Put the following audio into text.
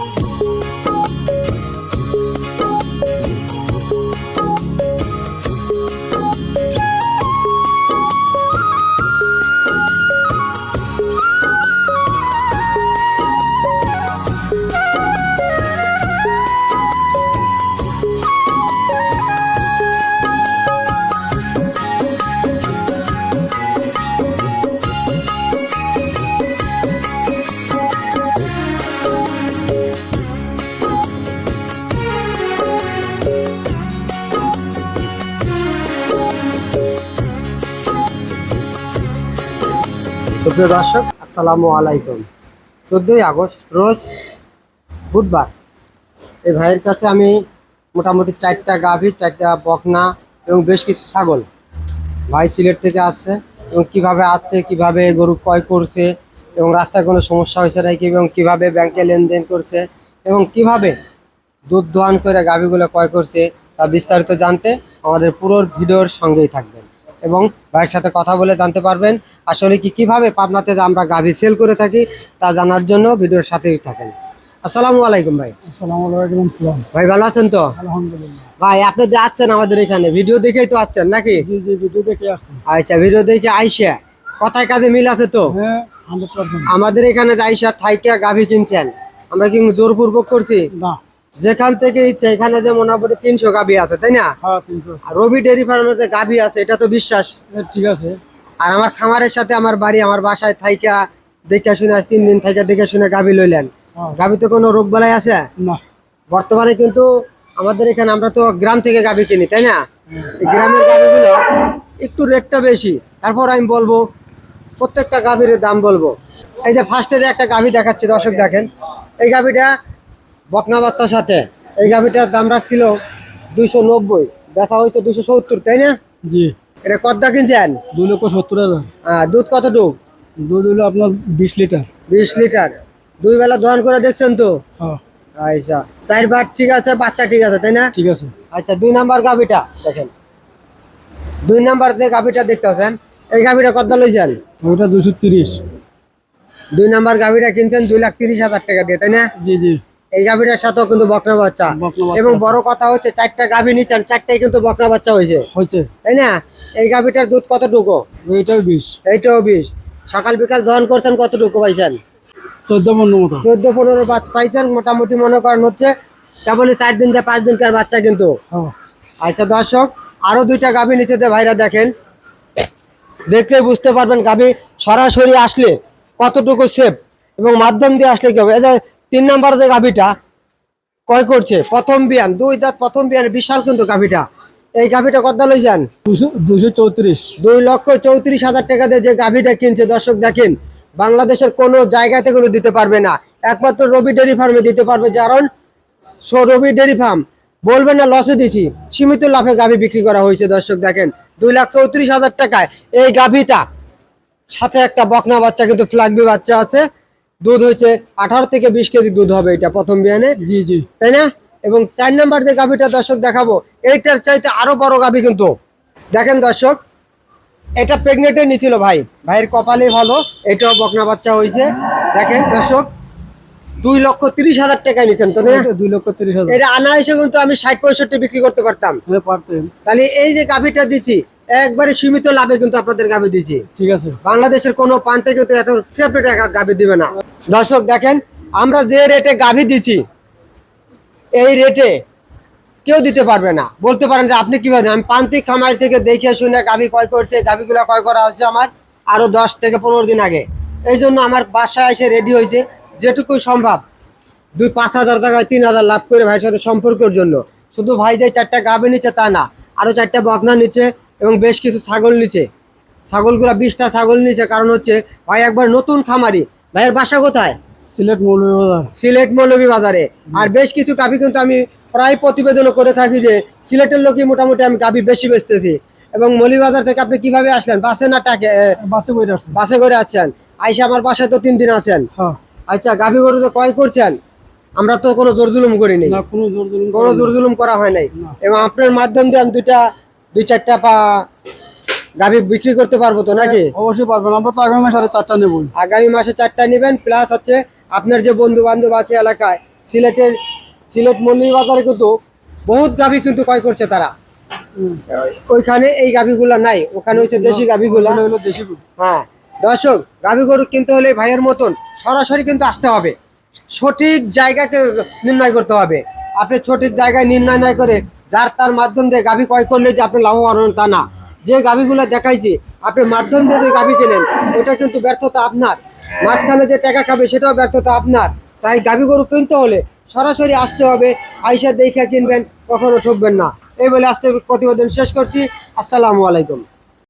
Thank. সুপ্রিয় দর্শক, আসসালামু আলাইকুম। চোদ্দোই আগস্ট, রোজ বুধবার। এই ভাইয়ের কাছে আমি মোটামুটি চারটা গাভী, চারটা বকনা এবং বেশ কিছু ছাগল। ভাই সিলেট থেকে আসছে এবং কীভাবে আছে, কীভাবে গরু ক্রয় করছে এবং রাস্তায় কোনো সমস্যা হয়েছে নাকি এবং কীভাবে ব্যাংকে লেনদেন করছে এবং কীভাবে দুধ দোয়ান করে গাভীগুলো ক্রয় করছে তা বিস্তারিত জানতে আমাদের পুরো ভিডিওর সঙ্গেই থাকবেন। এবং ভাইয়ের সাথে কথা বলে জানতে পারবেন আসলে কি কীভাবে পাবনাতে আমরা গাভী সেল করে থাকি তা জানার জন্য ভিডিওর সাথেই থাকেন। আসসালামু আলাইকুম ভাই। আসসালামু আলাইকুম সালাম। ভাই ভালো আছেন তো? আলহামদুলিল্লাহ। ভাই আপনি যে আসছেন আমাদের এখানে ভিডিও দেখেই তো আসছেন নাকি? জি জি ভিডিও দেখে আসছি। আচ্ছা ভিডিও দেখে আইসা কথায় কাজে মিল আছে তো? হ্যাঁ আমাদের এখানে যে আইসা থাইকা গাভী কিনছেন আমরা কি জোরপূর্বক করছি? না। যেখান থেকে ইচ্ছে এখানে যে মনে মোটামুটি তিনশো গাভী আছে তাই না? হ্যাঁ রবি ডেয়ারি ফার্মের যে গাভী আছে এটা তো বিশ্বাস। ঠিক আছে। আর আমার খামারের সাথে আমার বাড়ি আমার বাসায় থাইকা দেখে শুনে আজ তিন দিন থাইকা দেখে শুনে গাভী লইলেন। হ্যাঁ। গাভীতে কোনো রোগ বালাই আছে? না। বর্তমানে কিন্তু আমাদের এখানে আমরা তো গ্রাম থেকে গাভী কিনি তাই না? এই গ্রামের গাভীগুলো একটু রেটটা বেশি। তারপর আমি বলব প্রত্যেকটা গাভীর দাম বলব। এই যে ফার্স্টে যে একটা গাভী দেখাচ্ছি দর্শক দেখেন। এই গাভীটা বকনা বাচ্চার সাথে। এই গাভীটার দাম রাখছিল দুইশো নব্বই বেচা হয়েছে দুশো সত্তর তাই না? জি। এটা কদ্দা কিনছেন? দুই লক্ষ সত্তর হাজার। আহ, দুধ কতটুক দুধ হলো আপনার বিশ লিটার। বিশ লিটার। দুই বেলা দোয়ান করে দেখছেন তো? হ্যাঁ। আচ্ছা চার বার ঠিক আছে বাচ্চা ঠিক আছে তাই না? ঠিক আছে। আচ্ছা দুই নাম্বার গাভিটা দেখেন। দুই নাম্বার যে গাভিটা দেখতে পাচ্ছেন এই গাভিটা কত লইছেন? ওইটা দুশো তিরিশ। দুই নাম্বার গাভিটা কিনছেন দুই লাখ তিরিশ হাজার টাকা দিয়ে তাই না? জি জি। এই গাভিটার সাথেও কিন্তু বকনা বাচ্চা। এবং বড় কথা হচ্ছে চারটা গাভী নিচ্ছেন চারটাই কিন্তু বকনা বাচ্চা হয়েছে। হয়েছে। তাই না? এই গাভীটার দুধ কতটুকু? এইটাও বিশ। এইটাও বিশ। সকাল বিকাল দহন করছেন কতটুকু পাইছেন? চোদ্দ পনেরো মতো। চোদ্দ পনেরো পাইছেন মোটামুটি মনে করেন হচ্ছে কেবলই চার দিন যা পাঁচ দিনকার বাচ্চা কিন্তু। হ্যাঁ। আচ্ছা দর্শক আরও দুইটা গাভী নিচেতে ভাইরা দেখেন। দেখলে বুঝতে পারবেন গাভী সরাসরি আসলে কতটুকু সেফ এবং মাধ্যম দিয়ে আসলে কি হবে? তিন নাম্বার যে গাভীটা কয় করছে? প্রথম বিয়ান দুই দাঁত প্রথম বিয়ান বিশাল কিন্তু গাভীটা। এই গাভীটা কত লই যান দুশো চৌত্রিশ। দুই লক্ষ চৌত্রিশ হাজার টাকা দিয়ে যে গাভীটা কিনছে দর্শক দেখেন বাংলাদেশের কোনো জায়গাতে কোনো দিতে পারবে না। একমাত্র রবি ডেরি ফার্মে দিতে পারবে কারণ সো রবি ডেয়ারি ফার্ম বলবেন না লসে দিছি। সীমিত লাভে গাভী বিক্রি করা হয়েছে দর্শক দেখেন। দুই লাখ চৌত্রিশ হাজার টাকায় এই গাভীটা সাথে একটা বকনা বাচ্চা কিন্তু ফ্লাগবি বাচ্চা আছে। দুধ হয়েছে আঠারো থেকে বিশ কেজি দুধ হবে এটা প্রথম বিয়ানে জি জি। তাই না? এবং চার নাম্বার যে গাভীটা দর্শক দেখাবো এইটার চাইতে আরও বড় গাভী কিন্তু। দেখেন দর্শক এটা প্রেগনেন্টে নিছিল ভাই। ভাইয়ের কপালে ভালো এটাও বকনা বাচ্চা হয়েছে। দেখেন দর্শক দুই লক্ষ তিরিশ হাজার টাকায় নিচ্ছেন তো দুই লক্ষ তিরিশ হাজার। এটা আনা এসে কিন্তু আমি ষাট পঁয়ষট্টি বিক্রি করতে পারতাম। পারতেন। তাহলে এই যে গাভীটা দিছি একবারে সীমিত লাভে কিন্তু আপনাদের গাভী দিছি। ঠিক আছে। বাংলাদেশের কোনো প্রান্তে কিন্তু এত সেপারেট গাভী দিবে না। দর্শক দেখেন, আমরা যে রেটে গাভী দিছি, এই রেটে কেউ দিতে পারবে না। বলতে পারেন যে আপনি কীভাবে? আমি প্রান্তিক খামার থেকে দেখে শুনে গাভী ক্রয় করছে গাভীগুলো ক্রয় করা হচ্ছে আমার আরও দশ থেকে পনেরো দিন আগে। এই জন্য আমার বাসায় এসে রেডি হয়েছে যেটুকু সম্ভব। দুই পাঁচ হাজার টাকায় তিন হাজার লাভ করে ভাইয়ের সাথে সম্পর্কের জন্য। শুধু ভাই যে চারটা গাভী নিচ্ছে তা না, আরও চারটা বকনা নিচ্ছে এবং বেশ কিছু ছাগল নিচ্ছে। ছাগলগুলা বিশটা ছাগল নিচ্ছে, কারণ হচ্ছে ভাই একবার নতুন খামারি ভাইয়ের বাসা কোথায়? সিলেট মৌলভীবাজার সিলেট মৌলভী বাজারে। আর বেশ কিছু গাভী কিন্তু আমি প্রায় প্রতিবেদনও করে থাকি যে সিলেটের লোকই মোটামুটি আমি গাভী বেশি বেচতেছি। এবং মৌলভীবাজার থেকে আপনি কীভাবে আসলেন? বাসে না টাকে বাসে বইটা আসছে। বাসে করে আছেন আইসা আমার বাসায় তো তিন দিন আছেন। হ্যাঁ। আচ্ছা গাভী গরু তো ক্রয় করছেন? আমরা তো কোনো জোর জুলুম করিনি। না কোনো জোর জুলুম কোনো জোর জুলুম করা হয় নাই। এবং আপনার মাধ্যম দিয়ে আমি দুইটা দুই চারটা পা গাভী বিক্রি করতে পারব তো নাকি? অবশ্যই পারবেন। আমরা তো আগামী মাসে আরে চারটা নেবই। আগামী মাসে চারটা নেবেন প্লাস হচ্ছে আপনার যে বন্ধু বান্ধব আছে এলাকায় সিলেটের সিলেট মল্লিক বাজারে কিন্তু বহুত গাভি কিন্তু ক্রয় করছে তারা। ওইখানে এই গাভিগুলা নাই ওখানে হচ্ছে দেশি গাভিগুলা। দেশি। হ্যাঁ দর্শক গাভী গরু কিনতে হলে ভাইয়ের মতন সরাসরি কিন্তু আসতে হবে। সঠিক জায়গাকে নির্ণয় করতে হবে। আপনি সঠিক জায়গায় নির্ণয় না করে যার তার মাধ্যম দিয়ে গাভী ক্রয় করলে যে আপনি লাভবান হন তা না। যে গাভীগুলো দেখাইছি, আপনি মাধ্যম দিয়ে যে গাভী কেনেন, ওটা কিন্তু ব্যর্থতা আপনার। মাঝখানে যে টাকা খাবে, সেটাও ব্যর্থতা আপনার। তাই গাভী গরু কিনতে হলে সরাসরি আসতে হবে, আইসা দেখে কিনবেন, কখনো ঠকবেন না। এই বলে আসতে প্রতিবেদন শেষ করছি। আসসালামু আলাইকুম।